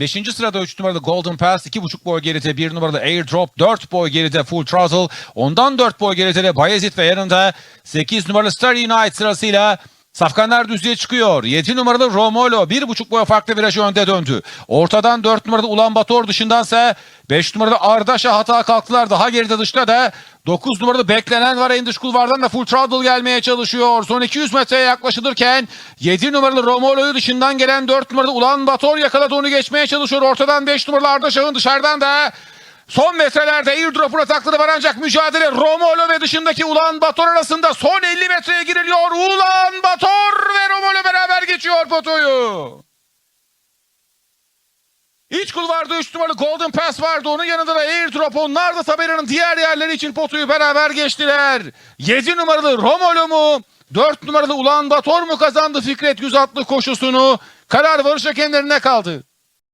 5. sırada 3 numaralı Golden Pass 2,5 boy geride. 1 numaralı Airdrop 4 boy geride Full Throttle. Ondan 4 boy geride de Bayezid ve yanında 8 numaralı Starry Night sırasıyla Safkanlar düzlüğe çıkıyor. 7 numaralı Romolo 1,5 boy farklı virajı önde döndü. Ortadan 4 numaralı Ulan Bator dışındansa 5 numaralı Ardaş'a hata kalktılar. Daha geride dışta da 9 numaralı beklenen var en dış kulvardan da full throttle gelmeye çalışıyor. Son 200 metreye yaklaşılırken 7 numaralı Romolo'yu dışından gelen 4 numaralı Ulan Bator yakaladı onu geçmeye çalışıyor. Ortadan 5 numaralı Ardaş'ın dışarıdan da Son metrelerde airdrop'un atakları var ancak mücadele Romolo ve dışındaki Ulan Bator arasında son 50 metreye giriliyor. Ulan Bator ve Romolo beraber geçiyor potoyu. İç kulvarda 3 numaralı Golden Pass vardı. Onun yanında da Airdrop. Onlar da tabelanın diğer yerleri için potoyu beraber geçtiler. 7 numaralı Romolo mu? 4 numaralı Ulan Bator mu kazandı Fikret 100 atlı koşusunu? Karar varış hakemlerine kaldı.